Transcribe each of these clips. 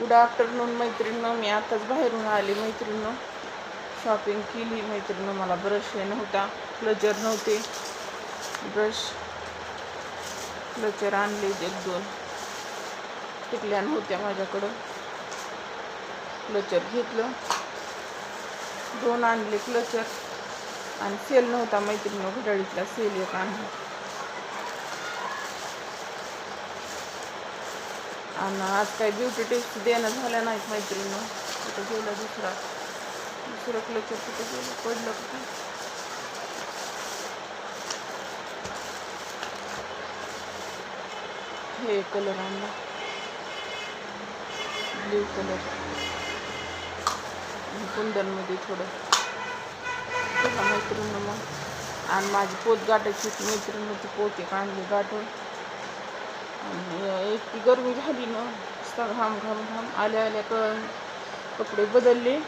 Good afternoon मैत्रिणीनं. मी आताच बाहेरून आली मैत्रिणीनं. शॉपिंग केली. मैत्रिणीनं मला ब्रश हे नव्हता. क्लचर नव्हते. ब्रश क्लचर आणले एक दोन. टिकल्या नव्हत्या माझ्याकडं. क्लचर घेतलं. दोन आणले क्लचर आणि सेल नव्हता मैत्रिणीनं. घड्याळीतला सेल एक आणला. आणि आज काही ब्युटी टिप्स देणं झाल्या नाहीत मैत्रिणीनं. कुठं गेलं दुसरा. दुसरं क्लचर कुठं गेलं? पडलं कुठं? हे कलर आणला. ब्ल्यू कलर कुंदनमध्ये थोडं. चला मैत्रिणी मग. आणि माझी पोत गाठायची होती मैत्रिणी ती पोत एक आणली गाठून. इतकी गरमी झाली ना. नुसता घाम घाम घाम. आल्या आल्या क कपडे बदलले.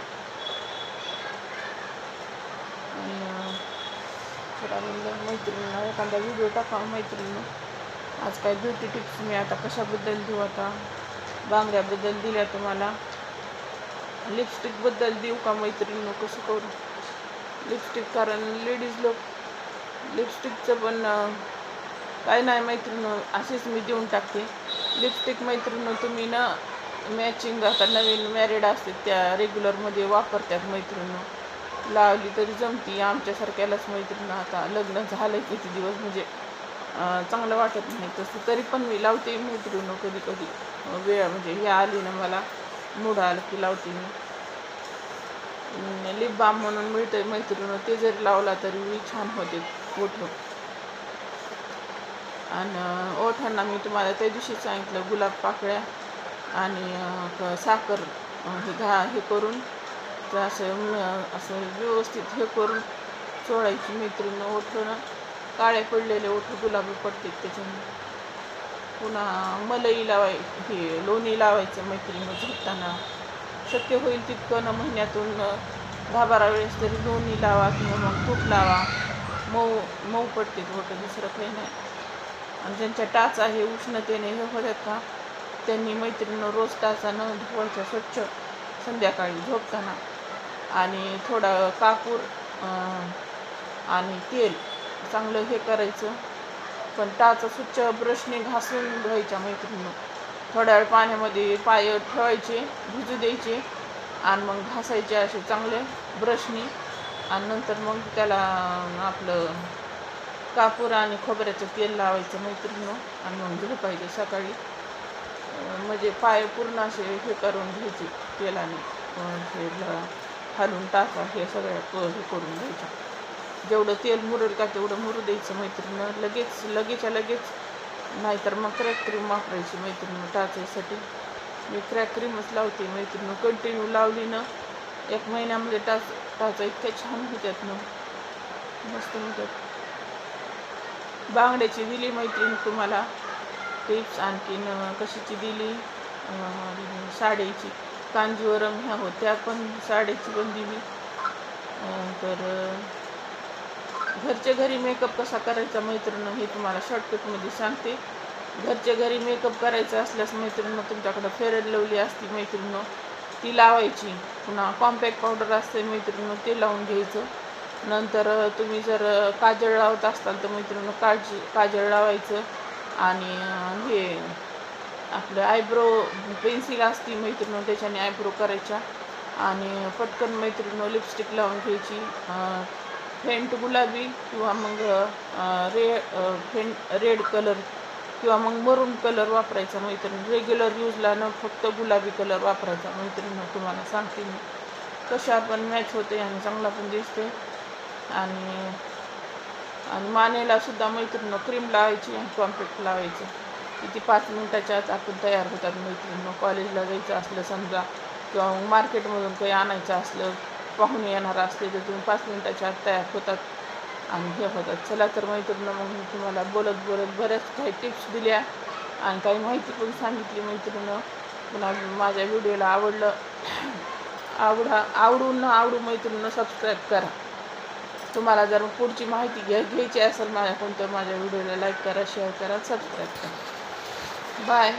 आणि थोडा म्हणलं मैत्रिणीला एखादा व्हिडिओ टाका मैत्रिणीनं. आज काय ब्युटी टिप्स मी आता कशाबद्दल देऊ आता? बांगड्याबद्दल दिल्या तुम्हाला. लिपस्टिकबद्दल देऊ का मैत्रिणीनं? कसं करू? लिपस्टिक कारण लेडीज लोक लिपस्टिकचं पण काय नाही मैत्रिणी अशीच मी देऊन टाकते. लिपस्टिक मैत्रिणं तुम्ही ना मॅचिंग आता नवीन मॅरिड असते त्या रेग्युलरमध्ये वापरतात मैत्रिणं लावली तरी जमती आमच्यासारख्यालाच मैत्रिणं आता लग्न झालं किती दिवस म्हणजे चांगलं वाटत नाही तसं. तरी पण मी लावते मैत्रिणी कधी कधी वेळ म्हणजे हे आली ना मला मूड आलं की लावते मी. लिप बाम म्हणून मिळतं मैत्रिणं ते जरी लावला तरी मी छान होते मोठं आणि ओठांना मी तुम्हाला त्या दिवशी सांगितलं गुलाब पाकळ्या आणि क- साखर हे घा हे करून तर असं असं व्यवस्थित हे करून चोळायची मैत्रीण ओठं काळे पडलेले ओठ गुलाबी पडतात त्याच्यामुळे पुन्हा मलई लावाय हे लोणी लावायचं मैत्रिणीनं झोपताना. शक्य होईल तितकं ना महिन्यातून दहा बारा वेळेस तरी लोणी लावा किंवा मग तूप लावा. मऊ मऊ पडते ओठं दुसरं काही नाही. आणि ज्यांच्या टाचा हे उष्णतेने हे होतात का? त्यांनी मैत्रिणीनं रोज टाचानं धुवायच्या स्वच्छ संध्याकाळी झोपताना. आणि थोडा कापूर आणि तेल चांगलं हे करायचं. पण टाचा स्वच्छ ब्रशने घासून धुवायच्या मैत्रिणीनं. थोड्या वेळ पाण्यामध्ये पाय ठेवायचे भिजू द्यायचे आणि मग घासायचे असे चांगले ब्रशनी. आणि नंतर मग त्याला आपलं कापूर आणि खोबऱ्याचं तेल लावायचं मैत्रिणीनं आणि मग झोपायचे सकाळी. म्हणजे पाय पूर्ण असे हे करून घ्यायचे तेलाने. हे हलून टाका हे सगळ्या क- हे करून घ्यायचं. जेवढं तेल मुरेल का तेवढं मुरू द्यायचं मैत्रिणीनं. लगेच लगेचच्या लगेच नाहीतर मग क्रॅक क्रीम वापरायची मैत्रिणीनं टाचायसाठी. मी क्रॅक क्रीमच लावते मैत्रिणीनं. कंटिन्यू लावली ना एक महिन्यामध्ये टाच टाचा इतक्या छान होत्यात ना. मस्त होत्यात. बांगड्याची दिली मैत्रीण तुम्हाला. टिप्स आणखीन कशाची दिली? साडीची कांजीवरम ह्या होत्या पण साडीची पण दिली. तर घरच्या घरी मेकअप कसा करायचा मैत्रिणी हे तुम्हाला शॉर्टकटमध्ये सांगते. घरच्या घरी मेकअप करायचा असल्यास मैत्रिणी तुमच्याकडं फेरड लावली लवली असती मैत्रिणी ती लावायची. पुन्हा कॉम्पॅक्ट पावडर असते मैत्रिणीनं ते लावून घ्यायचं. नंतर तुम्ही जर काजळ लावत असाल तर मित्रांनो काज काजळ लावायचं. आणि हे आपलं आयब्रो पेन्सिल असती मैत्रिणी त्याच्याने आयब्रो करायच्या. आणि पटकन मैत्रिणीनं लिपस्टिक लावून घ्यायची. फेंट गुलाबी किंवा मग रे फेंट रेड कलर किंवा मग मरून कलर वापरायचा मैत्रिणी. रेग्युलर यूजला न फक्त गुलाबी कलर वापरायचा मैत्रिणी तुम्हाला सांगते मी. कशा पण मॅच होते आणि चांगला पण दिसते आणि आणि मानेला सुद्धा क्रीम लावायची आणि कॉम्पॅक्ट लावायचं. किती पाच मिनटाच्या आत आपण तयार होतात मैत्रिणीनं. कॉलेजला जायचं असलं समजा किंवा मार्केटमधून काही आणायचं असलं पाहुणे येणार असले तर तुम्ही पाच मिनटाच्या आत तयार होतात आणि हे होतात. चला तर मैत्रिणीनं मग मी तुम्हाला बोलत बोलत बऱ्याच काही टिप्स दिल्या आणि काही माहिती पण सांगितली मैत्रिणीनं. पुन्हा माझ्या व्हिडिओला आवडलं आवडा आवडून न आवडू मैत्रिणीनं सबस्क्राईब करा. तुम्हाला जर पुढची माहिती घ्या घ्यायची असेल माझ्याकडून तर माझ्या व्हिडिओला लाईक करा शेअर करा सबस्क्राईब करा. बाय